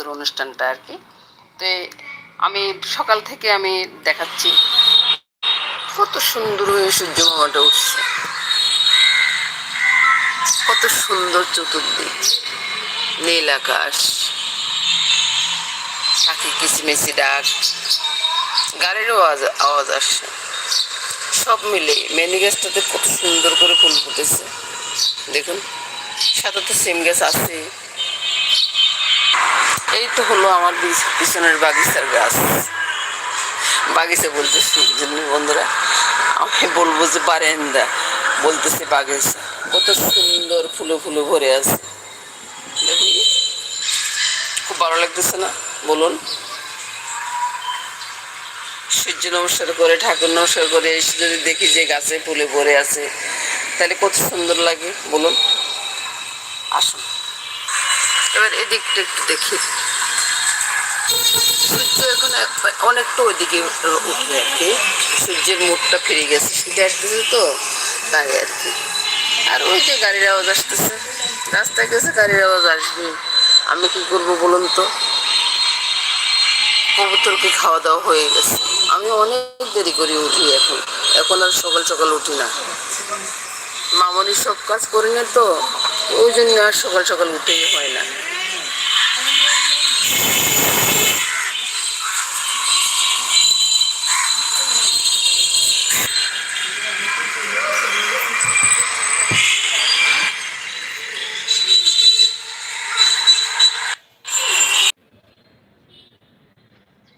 ওদের অনুষ্ঠানটা আর কি। তো আমি সকাল থেকে আমি দেখাচ্ছি। কত সুন্দর হয়ে সূর্য মামাটা উঠছে। কত সুন্দর চতুর্দিক। নীল আকাশ। পাখি কিচিমিচি ডাক। গাড়িরও আওয়াজ আওয়াজ আসছে। সব মিলে মেনি গাছটাতে কত সুন্দর করে ফুল ফুটেছে। দেখুন, সাথে তো সিম গাছ আছে। এই তো হলো আমার পিছনের বাগিচার গাছ। বাগিচা বলতেছি জন্য বন্ধুরা, আমি বলব যে বারেন্দা, বলতেছে বাগিচা। কত সুন্দর ফুলে ফুলে ভরে আছে। দেখুন খুব ভালো লাগতেছে না? বলুন। সূর্য নমস্কার করে, ঠাকুর নমস্কার করে, এসে যদি দেখি যে গাছে ফুলে ভরে আছে, তাহলে কত সুন্দর লাগে, বলুন। আসুন। এবার এদিকটা একটু দেখি। অনেকটা ওইদিকে উঠবে আর কি। সূর্যের মুখটা ফিরে গেছে শীতে আসতেছে তো, তাই আর কি। আর ওই যে গাড়ির আওয়াজ আসতেছে। রাস্তায় গেছে, গাড়ির আওয়াজ আসবে। আমি কি করব বলুন তো? কবুতরকে খাওয়া দাওয়া হয়ে গেছে। আমি অনেক দেরি করে উঠি এখন। এখন আর সকাল সকাল উঠি না। মামনি সব কাজ করি না তো, ওই জন্য আর সকাল সকাল উঠেই হয় না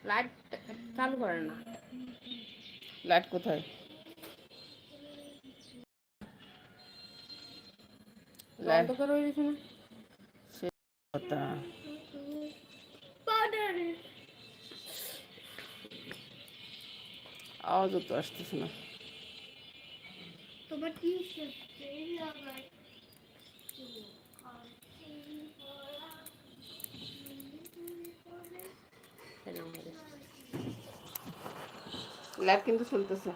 লাইট চালু করে না লাইট কোথায়? আওয়াজও তো আসতেছে না। তোমার কি লাইট কিন্তু চলতেছে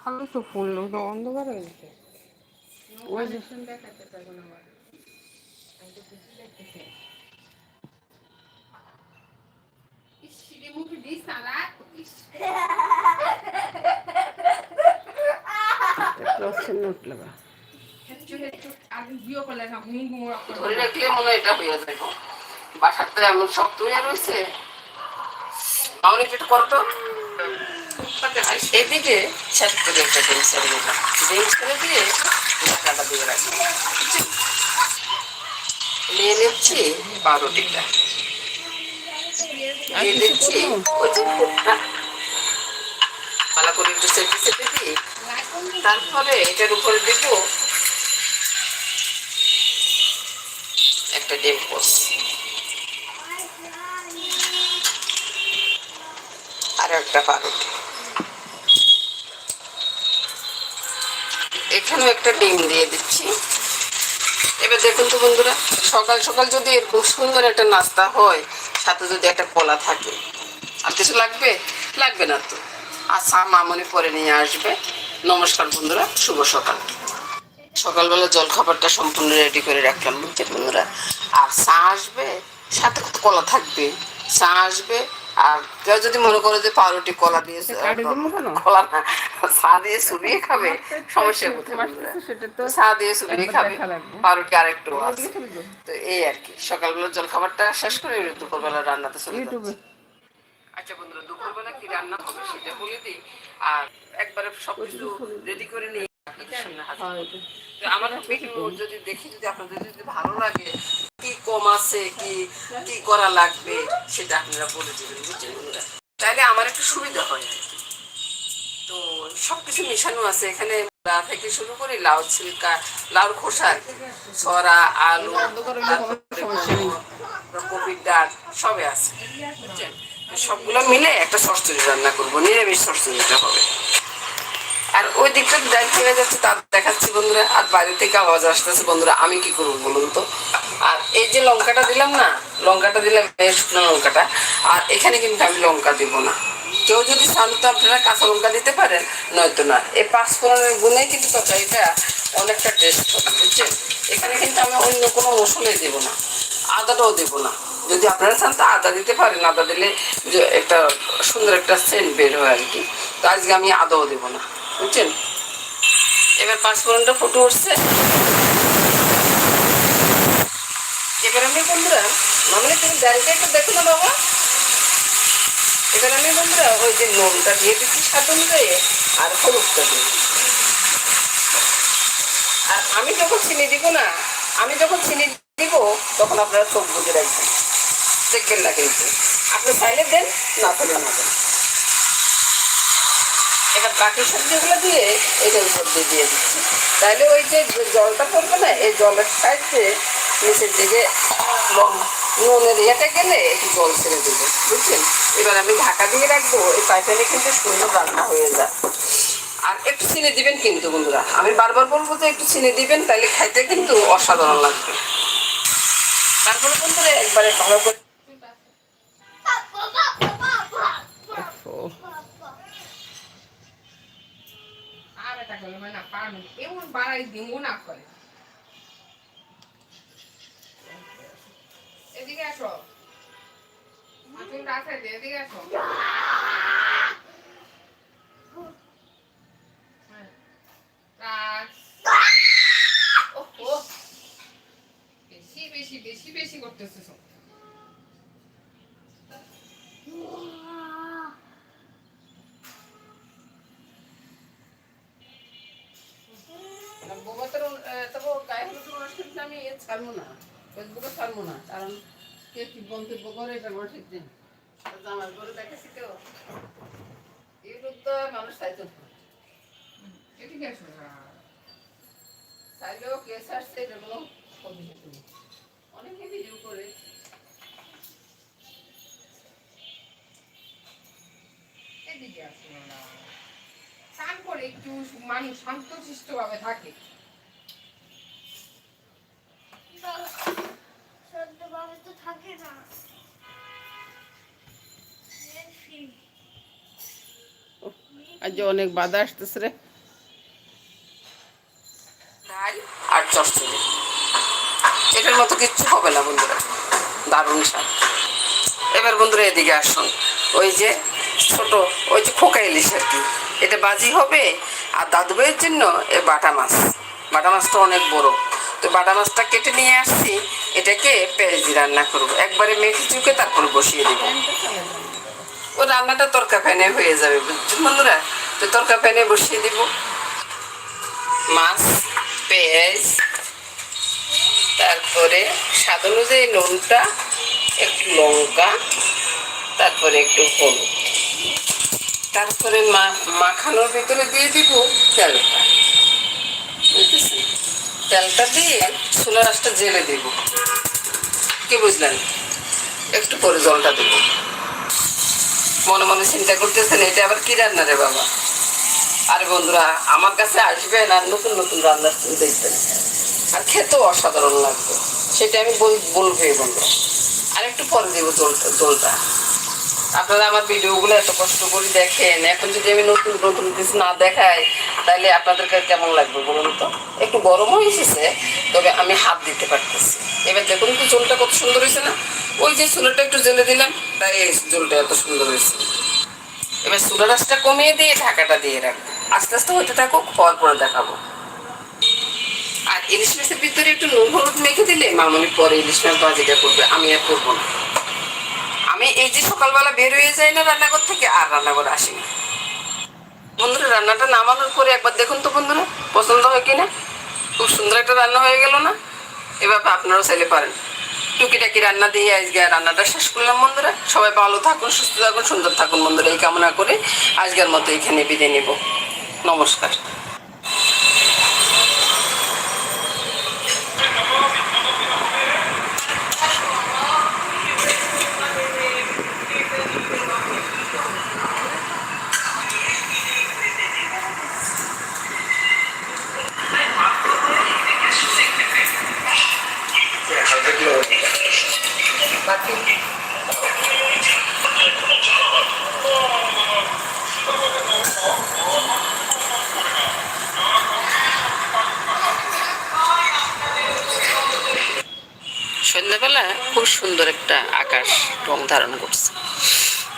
ভালো তো ফুল অন্ধকার হয়ে গেছে ওই দেখাতে পারব না ভিডিও করলে না মুখ মুখ ধরে রাখলে মনে হয় এটা হয়ে যাবে বাসাতে এমন শক্ত হয়ে রয়েছে আমার একটু করতো এদিকে শেষ করে একটা ড্রিঙ্কস করে দিলাম করে দিয়ে ঢাকাটা দিয়ে রাখি নিয়ে নিচ্ছি পাউরুটিটা নিয়ে নিচ্ছি ওই যে ফুটটা ভালো করে একটু চেপে চেপে দিই তারপরে এটার উপরে দেবো একটা ডিম পোস আর একটা পাউরুটি এখানেও একটা ডিম দিয়ে দিচ্ছি। এবার দেখুন তো বন্ধুরা, সকাল সকাল যদি এরকম সুন্দর একটা নাস্তা হয়, সাথে যদি একটা কলা থাকে, আর কিছু লাগবে? লাগবে না তো। চা মামনি পরে নিয়ে আসবে। নমস্কার বন্ধুরা শুভ সকাল। সকালবেলা জল খাবারটা সম্পূর্ণ রেডি করে রাখলাম বুঝছেন বন্ধুরা। আর চা আসবে সাথে কলা থাকবে? চা আসবে আর কেউ যদি মনে করে যে পাউরুটি কলা দিয়ে? কলা না চা দিয়ে চুবিয়ে খাবে সমস্যা কোথায় চা দিয়ে একবার খাবে পাউরুটি আরেকটু আছে। তো? এই আর কি সকালবেলা জল খাবারটা শেষ করে দুপুরবেলা রান্নাতে চলে আচ্ছা বন্ধুরা দুপুরবেলা কি রান্না হবে সেটা বলে দিই। আর একবারে সব কিছু রেডি করে। তো আমার যদি দেখি যদি আপনাদের যদি ভালো লাগে কি কম আছে কি কি করা লাগবে সেটা আপনারা বলে দেবেন বুঝছেন তাহলে আমার একটু সুবিধা হয় আর কি। তো সব কিছু মেশানো আছে এখানে থেকে শুরু করে লাউ ছিলকা লাউর খোসা ছড়া আলু কপির ডাল সবে আছে বুঝছেন? সবগুলো মিলে একটা সরসরি রান্না করব, নিরামিষ সরসরিটা হবে। আর ওই দিকটা ডাল হয়ে যাচ্ছে তার দেখাচ্ছি বন্ধুরা। আর বাইরে থেকে আওয়াজ আসতেছে বন্ধুরা, আমি কি করব বলুন তো? আর এই যে লঙ্কাটা দিলাম না, লঙ্কাটা দিলাম শুকনো লঙ্কাটা। আর এখানে কিন্তু আমি লঙ্কা দিব না। কেউ যদি চান তো আপনারা কাঁচা লঙ্কা দিতে পারেন, নয়তো না। এই পাঁচ ফোড়নের গুণে কিন্তু তরকারিটা অনেকটা টেস্ট হবে, বুঝছেন? এখানে কিন্তু আমি অন্য কোনো মশলাই দেবো না, আদাটাও দেবো না। যদি আপনারা চান তো আদা দিতে পারেন। আদা দিলে একটা সুন্দর একটা সেন্ট বের হয় আর কি। তো আজকে আমি আদাও দেবো না, বুঝছেন? এবার পাঁচফোড়নটা ফুটে উঠছে। এবার আমি বন্ধুরা, মামনি তুমি ডালটা একটু দেখো না বাবা। এবার আমি বন্ধুরা ওই যে নুনটা দিয়ে দিচ্ছি স্বাদ অনুযায়ী আর হলুদটা দিয়ে। আর আমি যখন চিনি দিব না, আমি যখন চিনি দিব, তখন আপনারা চোখ বুঝে রাখবেন। দেখবেন না কিন্তু। আপনি চাইলে দেন, না চাইলে না দেন। এবার বাকি সবজিগুলো দিয়ে এটার উপর দিয়ে দিয়ে দিচ্ছি। তাহলে ওই যে জলটা পড়বে না, এই জলের সাইডে নিচের দিকে নুনের ইয়েটা গেলে একটু জল ছেড়ে দেবো, বুঝছেন? এবার আমি ঢাকা দিয়ে রাখব, এই পাইপারে কিন্তু সুন্দর রান্না হয়ে যায়। আর একটু চিনি দিবেন কিন্তু বন্ধুরা, আমি বারবার বলব যে একটু চিনি দিবেন, তাহলে খাইতে কিন্তু অসাধারণ লাগবে। তারপরে বন্ধুরা একবারে ভালো করে হ্যাঁ। রাখ। ওহো। বেশি বেশি বেশি বেশি করতেছে সব ছাড়বো না ফেসবুকে ছাড়বো না কারণ কে কি মন্তব্য করে এটা কোনো ঠিক নেই। আমার দেখেছি তো। ইউটিউব তো মানুষ চাইতো না। এদিকে আসো চাইলেও কে ছাড়ছে এটা কোনো অনেকে ভিডিও করে। এদিকে না। স্নান করে একটু মানুষ শান্তশিষ্ট ভাবে থাকে। আজ অনেক বাধা আসতেছে রে। আর এটার মতো কিচ্ছু হবে না বন্ধুরা। দারুণ এবার বন্ধুরা এদিকে আসুন। ওই যে ছোট, ওই যে খোকা ইলিশ আর কি। এটা বাজি হবে, আর জন্য এ বাটা মাছ। বাটা মাছটা অনেক বড়। তো বাটা মাছটা কেটে নিয়ে আসছি, এটাকে পেঁয়াজ রান্না করব। একবারে মেখে চুকে তারপর বসিয়ে দেবো। ও রান্নাটা তরকা প্যানে হয়ে যাবে, বুঝছেন বন্ধুরা? তরকা প্যানে বসিয়ে দিব মাছ পেঁয়াজ তারপরে স্বাদ অনুযায়ী নুনটা একটু লঙ্কা তারপরে একটু হলুদ তারপরে মাখানোর ভিতরে দিয়ে দিব তেলটা তেলটা দিয়ে ছোলা রাসটা জেলে দিব কি বুঝলেন একটু পরে জলটা দেবো মনে মনে চিন্তা করতেছেন এটা আবার কি রান্না রে বাবা আরে বন্ধুরা, আমার কাছে আসবেন আর নতুন নতুন রান্নার দেখবেন। আর খেতেও অসাধারণ লাগবে। সেটা আমি বল- বলবোই বন্ধুরা। আর একটু পরে দেবো জলটা জলটা আপনারা আমার ভিডিওগুলো এত কষ্ট করে দেখেন, এখন যদি আমি নতুন নতুন কিছু না দেখাই, তাহলে আপনাদেরকে কেমন লাগবে বলুন তো? একটু গরম হয়ে এসেছে, তবে আমি হাত দিতে পারতেছি। এবার দেখুন কি জলটা কত সুন্দর হয়েছে না? ওই যে চুলাটা একটু জেলে দিলাম, তাই এই জলটা এত সুন্দর হয়েছে। এবার চুলা রাসটা কমিয়ে দিয়ে ঢাকাটা দিয়ে রাখব। আস্তে আস্তে হতে থাকুক হওয়ার পরে দেখাবো। আর ইলিশ মাছের ভিতরে একটু নুন, হলুদ মেখে দিলে মামনি পরে ইলিশ মাছ ভাজিটা করবে, আমি আর করব না। আমি এই যে সকালবেলা বের হয়ে যাই না রান্নাঘর থেকে, আর রান্নাঘর আসি না। বন্ধুরা, রান্নাটা নামানোর পরে একবার দেখুন তো বন্ধুরা, পছন্দ হয় কি না খুব সুন্দর একটা রান্না হয়ে গেল না? এভাবে আপনারাও চাইলে পারেন। টুকিটাকি রান্না দিয়ে আজকে রান্নাটা শেষ করলাম বন্ধুরা। সবাই ভালো থাকুন, সুস্থ থাকুন, সুন্দর থাকুন বন্ধুরা, এই কামনা করে আজকের মতো এখানে বিদায় নিব। নমস্কার হাতে সন্ধ্যাবেলা খুব সুন্দর একটা আকাশ রং ধারণ করছে।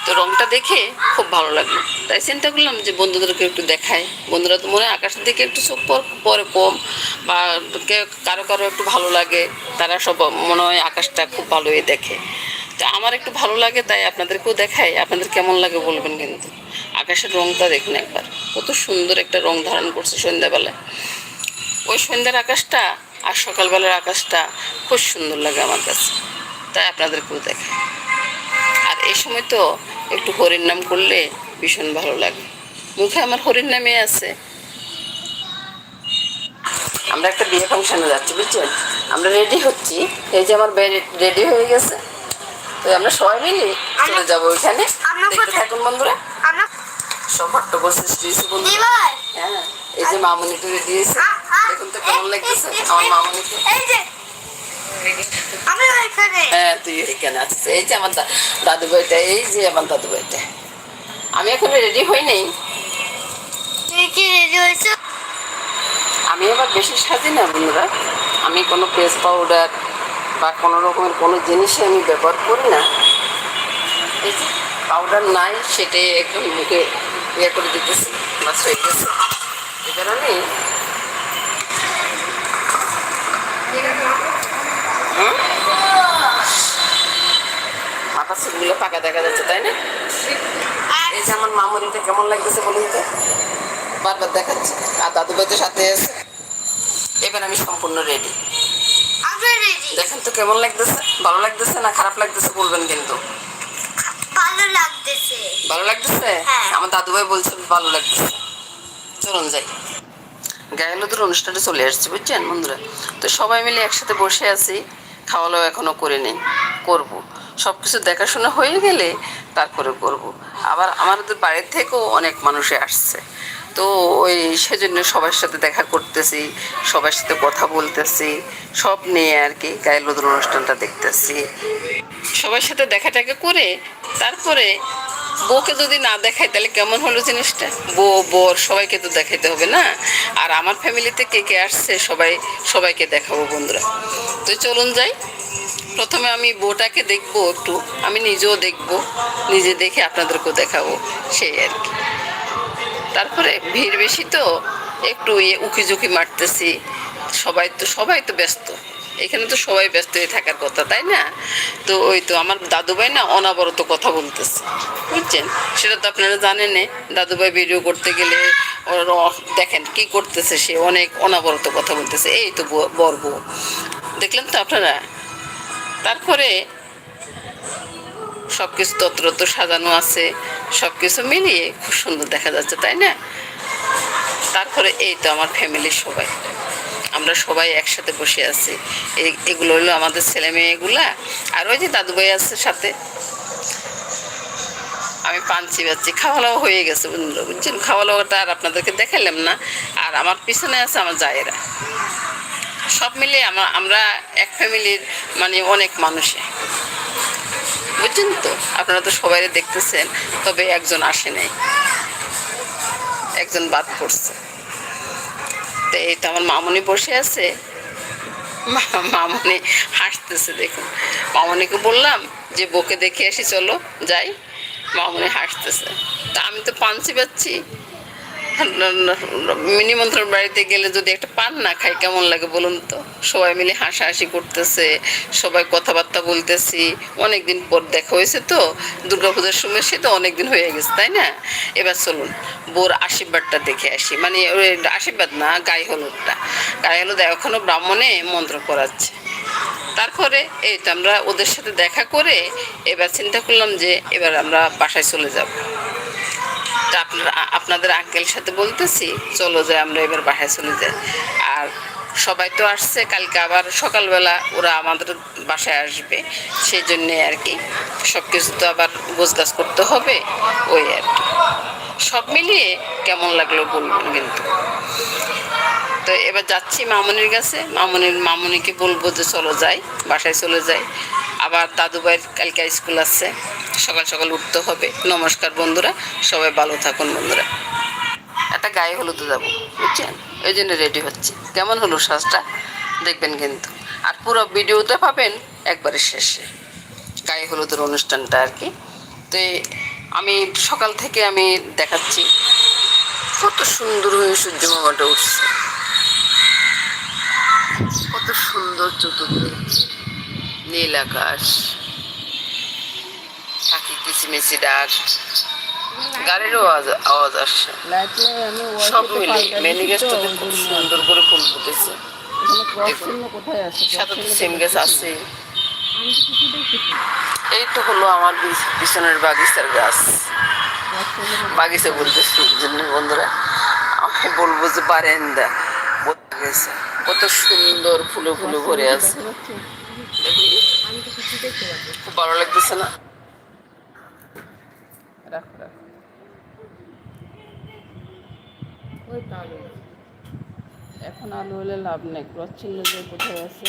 তো রংটা দেখে খুব ভালো লাগল। তাই চিন্তা করলাম যে বন্ধুদেরকে একটু দেখাই। বন্ধুরা তো মনে হয় আকাশের দিকে একটু চোখ পর- কম বা কারও কারও একটু ভালো লাগে, তারা সব মনে হয় আকাশটা খুব ভালোই দেখে। তো আমার একটু ভালো লাগে, তাই আপনাদেরকেও দেখাই। আপনাদের কেমন লাগে বলবেন কিন্তু। আকাশের রংটা দেখুন একবার। কত সুন্দর একটা রং ধারণ করছে সন্ধ্যাবেলায়। ওই সন্ধ্যার আকাশটা আর সকালবেলার আকাশটা খুব সুন্দর লাগে আমার কাছে। তাই আপনাদেরকেও দেখাই। আর এই সময় তো একটু হরির নাম করলে ভীষণ ভালো লাগে। মুখে আমার হরির নামে আছে। আমরা একটা বিয়ে ফাংশনে যাচ্ছি বুঝছেন? আমরা রেডি হচ্ছি। এই যে আমার রেডি হয়ে গেছে। তো আমরা সবাই মিলে চলে যাব ওইখানে। দেখতে থাকুন বন্ধুরা। সব বন্ধুরা। হ্যাঁ এই যে মামুনিকে রেডি হয়েছে। দেখুন তো কেমন লাগতেছে আমার মামুনিকে। এই যে আমি এখানে। হ্যাঁ তুই এখানে আছিস। এই যে আমার দাদু ভাইটা এই যে আমার দাদু ভাইটা। আমি এখনও রেডি হই নাই। তুই কি রেডি হয়েছো? আমি আবার বেশি সাজি না বন্ধুরা। আমি কোনো ফেস পাউডার বা কোনো রকমের কোনো জিনিসই আমি ব্যবহার করি না। এই যে পাউডার নাই সেটাই একদম মুখে ইয়ে করে দিতেছি বাস হয়ে গেছে। এই কারণে চুলগুলো পাকা দেখা যাচ্ছে তাই না? এই যে আমার মামুরিটা কেমন লাগতেছে বলুন তো? বারবার দেখাচ্ছে। আর দাদু ভাই তো সাথে আছে। এবার আমি সম্পূর্ণ রেডি দেখেন তো কেমন লাগতেছে? ভালো লাগতেছে না খারাপ লাগতেছে বলবেন কিন্তু? ভালো লাগতেছে। ভালো লাগতেছে? হ্যাঁ। আমার দাদু ভাই বলছে ভালো লাগতেছে। চলুন যাই। গায়ে হলুদের অনুষ্ঠানে চলে আসছে বুঝছেন বন্ধুরা? তো সবাই মিলে একসাথে বসে আছি। খাওয়া দাওয়া এখনও করে নেই। করব। সব কিছু দেখাশোনা হয়ে গেলে তারপরে করব। আবার আমাদের বাড়ির থেকেও অনেক মানুষে আসছে। তো ওই সেজন্য সবার সাথে দেখা করতেছি, সবার সাথে কথা বলতেছি, সব নিয়ে আর কি গায়ে হলুদের অনুষ্ঠানটা দেখতেছি। সবার সাথে দেখা টেকা করে তারপরে বউকে যদি না দেখাই তাহলে কেমন হলো জিনিসটা? বউ, বর, সবাইকে তো দেখাইতে হবে না? আর আমার ফ্যামিলিতে কে কে আসছে সবাই, সবাইকে দেখাবো বন্ধুরা। তো চলুন যাই। প্রথমে আমি বউটাকে দেখব একটু। আমি নিজেও দেখব, নিজে দেখে আপনাদেরকেও দেখাবো, সেই আর কি। তারপরে ভিড় বেশি তো, একটু ইয়ে উকি ঝুঁকি মারতেছি। সবাই তো সবাই তো ব্যস্ত। এখানে তো সবাই ব্যস্ত হয়ে থাকার কথা, তাই না? তো ওই তো আমার দাদুভাই না অনাবরত কথা বলতেছে, বুঝছেন? সেটা তো আপনারা জানেন দাদুভাই ভিডিও করতে গেলে দেখেন কি করতেছে সে, অনেক অনাবরত কথা বলতেছে। এই তো ব- বর বউ। দেখলেন তো আপনারা? তারপরে সব কিছু তত্র তো সাজানো আছে সব কিছু মিলিয়ে খুব সুন্দর দেখা যাচ্ছে, তাই না? তারপরে এই তো আমার ফ্যামিলির সবাই। আমরা সবাই একসাথে বসে আছি। এগুলো হলো আমাদের ছেলে মেয়েগুলা আর ওই যে দাদু ভাই আছে সাথে। আমি পাঞ্চি পাচ্ছি খাওয়া দাওয়া হয়ে গেছে বুঝছেন? খাওয়া দাওয়াটা আর আপনাদেরকে দেখালাম না। আর আমার পিছনে আছে আমার জায়েরা। সব মিলে আমরা এক ফ্যামিলির মানে অনেক মানুষে বুঝছেন তো? আপনারা তো সবাই দেখতেছেন, তবে একজন আসে নাই। একজন বাদ পড়ছে। তো এই তো আমার মামনি বসে আছে। মামনি হাসতেছে, দেখুন। মামনিকে বললাম যে বকে দেখে আসি, চলো, যাই। মামনি হাসতেছে। তা আমি তো পাঞ্চি পাচ্ছি নিমন্ত্রণ বাড়িতে গেলে যদি একটা পান না খাই, কেমন লাগে বলুন তো? সবাই মিলে হাসাহাসি করতেছে, সবাই কথাবার্তা বলতেছি। অনেক দিন পর দেখা হয়েছে তো, দুর্গাপূজার সময় সে তো অনেক দিন হয়ে গেছে, তাই না? এবার চলুন, বোর আশীর্বাদটা দেখে আসি। মানে আশীর্বাদ না, গায়ে হলুদটা। গায়ে হলুদ এখনও ব্রাহ্মণে মন্ত্র করাচ্ছে। তারপরে এই তো আমরা ওদের সাথে দেখা করে এবার চিন্তা করলাম যে এবার আমরা বাসায় চলে যাব। তা আপনারা আপনাদের আঙ্কেলের সাথে বলতেছি, চলো যে আমরা এবার বাসায় চলে যাই। আর সবাই তো আসছে, কালকে আবার সকালবেলা ওরা আমাদের বাসায় আসবে সেই জন্যে আর কি। সব কিছু তো আবার গোছগাছ করতে হবে, ওই আর কি। সব মিলিয়ে কেমন লাগল বলবেন কিন্তু। তো এবার যাচ্ছি মামনির কাছে। মামনির, মামনিকে বলব যে চলো যাই, বাসায় চলে যাই। আবার দাদু ভাইয়ের কালকে স্কুল আছে। সকাল সকাল উঠতে হবে। নমস্কার বন্ধুরা, সবাই ভালো থাকুন বন্ধুরা। একটা গায়ে হলুদে যাব বুঝছেন? ওই জন্য রেডি হচ্ছে। কেমন হলো সাজটা? দেখবেন কিন্তু। আর পুরো ভিডিওতে পাবেন একবারে শেষে। গায়ে হলুদের অনুষ্ঠানটা আর কি। তো আমি সকাল থেকে আমি দেখাচ্ছি। কত সুন্দর হয়ে সূর্য মামাটা উঠছে। কত সুন্দর চতুর্দিক নীল আকাশ। পাখি কিচিমিচি ডাক। গাড়িরও আওয়াজ আসছে। সব মিলে মেনি গাছটাতে খুব সুন্দর করে ফুল ফুটেছে। সাথে তো সিম গাছ আছে এই তো হলো আমার পিছনের বাগিচার গাছ। বাগিচা জন্য বন্ধুরা। আমি বলব যে বারেন্দা। কত সুন্দর ফুলে ফুলে ভরে আছে। খুব ভালো লাগতেছে না? রাখো রাখো। ওই আলু। এখন আলু হলে লাভ নেই। ক্রস চিহ্ন যে কোথায় আছে?